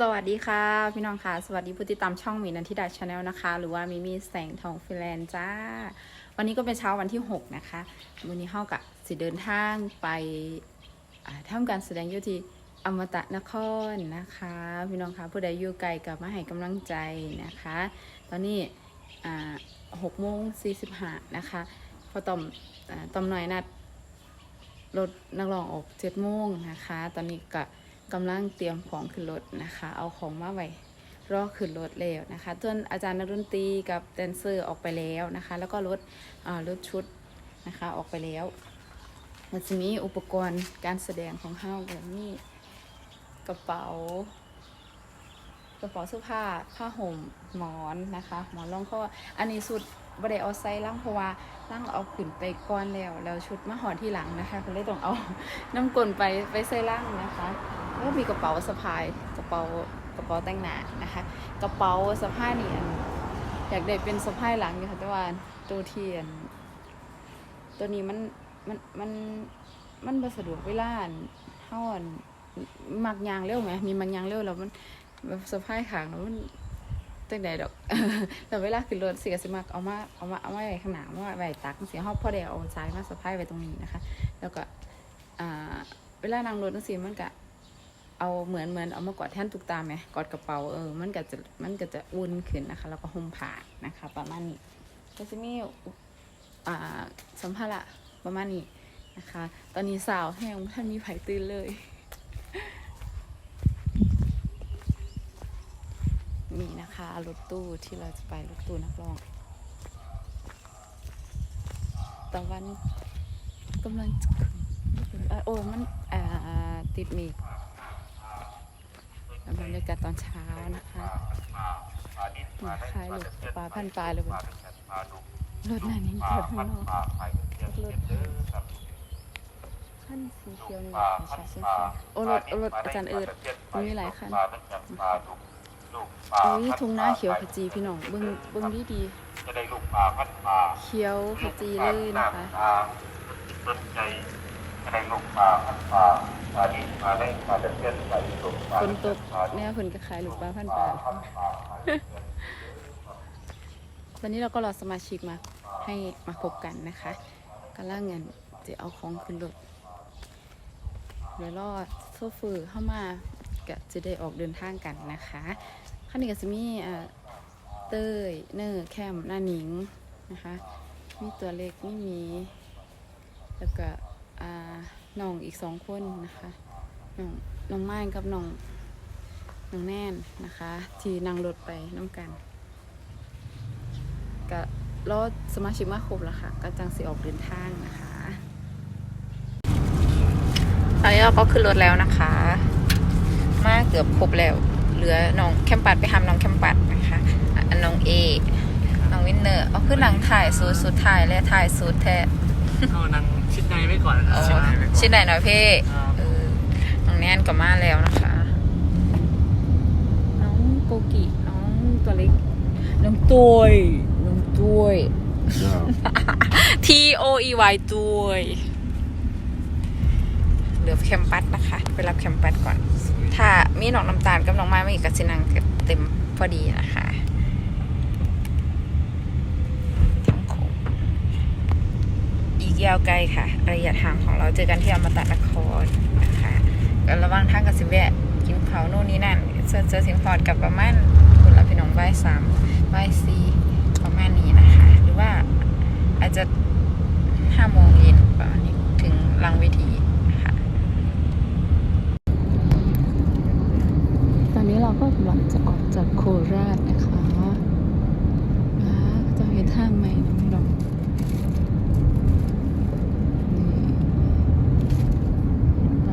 สวัสดีค่ะ พี่น้องค่ะ สวัสดีผู้ติดตามช่องมีนันทิดาชาแนลนะคะ หรือว่ามิมีแสงทองฟิแลนด์จ้า วันนี้ก็เป็นเช้าวันที่ 6 นะคะวันนี้เข้ากับสิเดินทางไปอ่าทำการแสดงยู่ที่อมตะนครนะคะ พี่น้องค่ะผู้ใดอยู่ไกลกับมาให้กำลังใจนะคะ ตอนนี้หกโมงสี่สิบห้านะคะพอต่อมอต่อมหน่อยนัดรถนักร้องออกเจ็ดโมงนะคะ ตอนนี้ก็ กำลังเตรียมของขึ้นรถนะคะ เอาของมาไว้รอขึ้นรถแล้วนะคะส่วนอาจารย์นักดนตีกับแดนเซอร์ออกไปแล้วนะคะ แล้วก็รถรถชุดนะคะออกไปแล้วมันจะมีอุปกรณ์การแสดงของเฮาแบบนี้กระเป๋ากระเป๋าเสื้อผ้าผ้าห่มหมอนนะคะหมอนรองคออันนี้สุดบไดเอาไซล่างเพราะว่าล่างเอาขึ้นไปก้อนแล้วแล้วชุดมาห่อที่หลังนะคะก็เลยต้องเอาน้ำกลนไปไปใส่ล่างนะคะ ก็มีกระเป๋าสะพายกระเป๋ากระเป๋าแต่งหน้านะคะ กระเป๋าสะพายนี่อันอยากได้เป็นสะพายหลังอยู่ค่ะแต่ว่าตัวเทียน ตัวนี้มันมันมันมันบ่สะดวกเวลาอันเฮาอันมักยางเร็วไหมมีมักยางเร็วแล้วมันแบบสะพายขางแล้วมันจังใดดอก แต่เวลาขึ้นรถสิก็สิมักเอามาเอามาเอามาไว้ข้างหน้าเอามาไว้ตักเสียห้องพ่อเดียวเอาซ้ายมาสะพายไว้ตรงนี้นะคะ แล้วก็อ่าเวลานั่งรถนั่งสิมันก็ เอาเหมือนเหมือนเอามากอดแท่นตุกตาไหมกอดกระเป๋าเออมันก็จะมันก็จะอุ่นขึ้นนะคะ แล้วก็ห่มผ้านะคะ ประมาณนี้ก็จะมีอ่าสัมภาระประมาณนี้นะคะ ตอนนี้สาวแห้งท่านมีไผ่ตื่นเลยนี่นะคะรถตู้ที่เราจะไปรถตู้นักร้องตะวันกำลังจะขึ้นโอ้มันอ่าติดมี บรรยากาศตอนเช้านะคะนี่คล้ายรถปลาพันปลาเลยเว้ยรถหนานิ่งรถข้างนอกรถขั้นสีเขียวนี่ไม่ใช่ใช่โอ้รถรถอาจารย์เอิร์ดมีหลายคันโอ้ยทุ่งหน้าเขียวขจีพี่น้องเบิ้งเบิ้งดีดีเขียวขจีเลยนะคะ ได้ลูกปลาพันปลาปลาดินปลาได้ปลาตะเพียนปลาดินลูกปลาฝนตกเนี่ยฝนก็ขายลูกปลาพันปลาตอนนี้เราก็รอสมาชิกมาให้มาพบกันนะคะกำลังเงินจะเอาของขึ้นรถเดี๋ยวรอดโซเฟอเข้ามาก็จะได้ออกเดินทางกันนะคะข้างนี้ก็จะมีเต้ยเนอร์แคมหน้าหนิงนะคะ มีตัวเล็กไม่มี แล้วก็ น้องอีกสองคนนะคะน้องน้องไม้กับน้องน้องแน่นนะคะ ที่นั่งรถไปน้ำกันก็รอสมาชิกมาครบแล้วค่ะ ก็จังสิออกเดินทางนะคะตอนนี้เราก็ขึ้นรถแล้วนะคะ มาเกือบครบแล้ว เหลือน้องแคมปัดไปทำน้องแคมปัดนะคะอันน้องเอน้องวินเนอร์เอาขึ้นหลังถ่ายสูตรสุดถ่ายและถ่ายสูตรแท้ เอานังชิดในไว้ก่อนอ๋อชิดในไว้ก่อนชิ้นไหนหน่อยเพ่ครับเออน้องแน่นก็มาแล้วนะคะ น้องโกกิน้องตัวเล็ก น้องตัวยน้องตัวย T O E Y ตัวยเหลือแคมปัสนะคะ ไปรับแคมปัสก่อน ถ้ามีน้องน้ำตาลกับน้องไม้ไม่อีกกับสินังก็เต็มพอดีนะคะทั้งโคงอีก ยาวไกลค่ะ ระยะทางของเราเจอกันที่อมตะนครนะคะก็ระหว่างทางกับสิแวะกินเขาโน่นนี่นั่นเจอเจอสิงพอดกับประมาณคุณละพี่น้องบ่ายสามบ่ายสี่ประมาณนี้นะคะ หรือว่าอาจจะห้าโมงเย็นประมาณนี้ถึงลังเวทีนะคะตอนนี้เราก็กำลังจะออกจากโคราชนะคะอ่าจะเห็นทางใหม่นะพี่น้องนี่ไป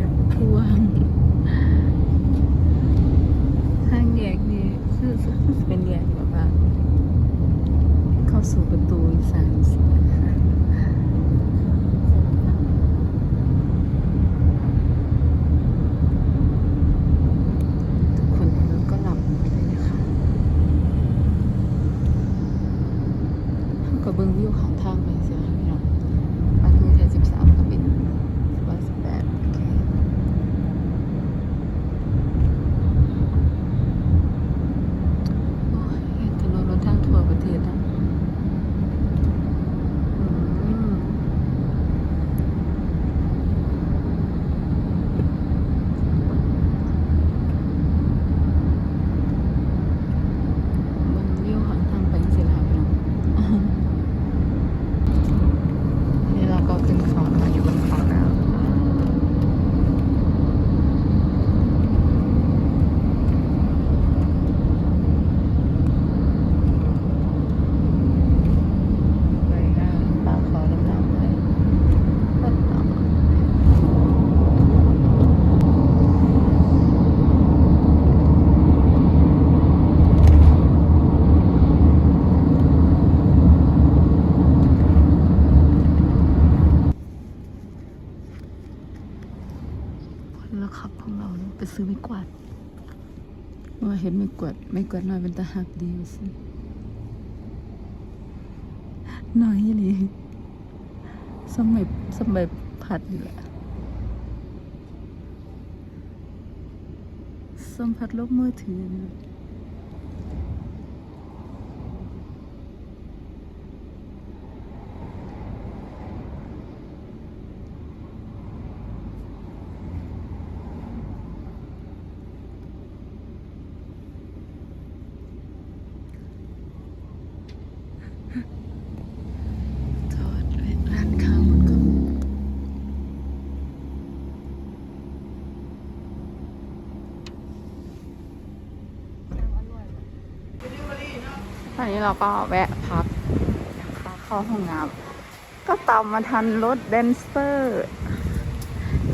แบบพวงทางแยกนี่คือคือเป็นแยกแบบว่า เข้าสู่ประตูอีสานสินะคะ ทุก แล้วขับของเราเนี่ยไปซื้อไม่กวาดเมื่อเห็นไม่กวดไม่กวาดน้อยเป็นตาหักดีสิน้อยเลยสมัยสมัยผัดอยู่แหละสัมผัสลบมือถือเนี่ยจอดไว้ร้านข้าวมันก็ต อนนี้เราก็แวะพักนะคะเข้าห้องน้ำก็ตามมาทันรถแดนเซอร์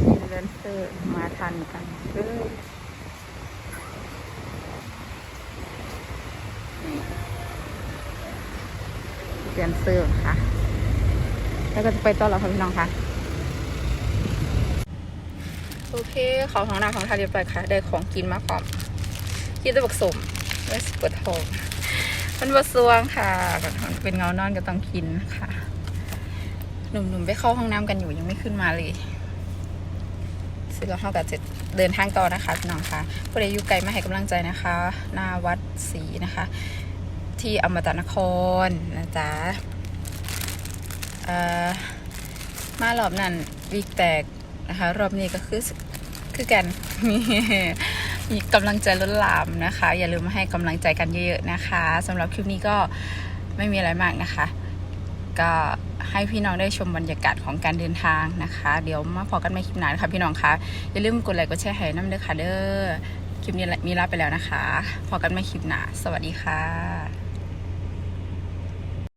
ทีมแดนเซอร์มาทันกันเลยนี่แดนเซอร์ค่ะ แล้วก็จะไปต้อนรับพี่น้องค่ะ โอเคขอของน้าของทาเรียบร้อยค่ะ ได้ของกินมาพร้อมกินแตะบกสมไว้ปวดท้อง มันบะซวงค่ะเป็นเงานอนก็ต้องกินค่ะ หนุ่มๆไปเข้าห้องน้ำกันอยู่ยังไม่ขึ้นมาเลยเสร็จแล้วเราก็จะเดินทางต่อนะคะน้องค่ะผู้ใดอยู่ไกลมาให้กำลังใจนะคะ หน้าวัดศรีนะคะ ที่อมตะนครนะจ๊ะมารอบนั้นวีกแตกนะคะ รอบนี้ก็คือคือกันมี กำลังใจล้นหลามนะคะ อย่าลืมมาให้กำลังใจกันเยอะๆนะคะสำหรับคลิปนี้ก็ไม่มีอะไรมากนะคะ ก็ให้พี่น้องได้ชมบรรยากาศของการเดินทางนะคะ เดี๋ยวมาพอกันใหม่คลิปหน้านะคะพี่น้องคะอย่าลืมกดไลค์กดแชร์ให้น้ำเด้อค่ะเด้อคลิปนี้มีลาไปแล้วนะคะ พอกันใหม่คลิปหน้าสวัสดีค่ะ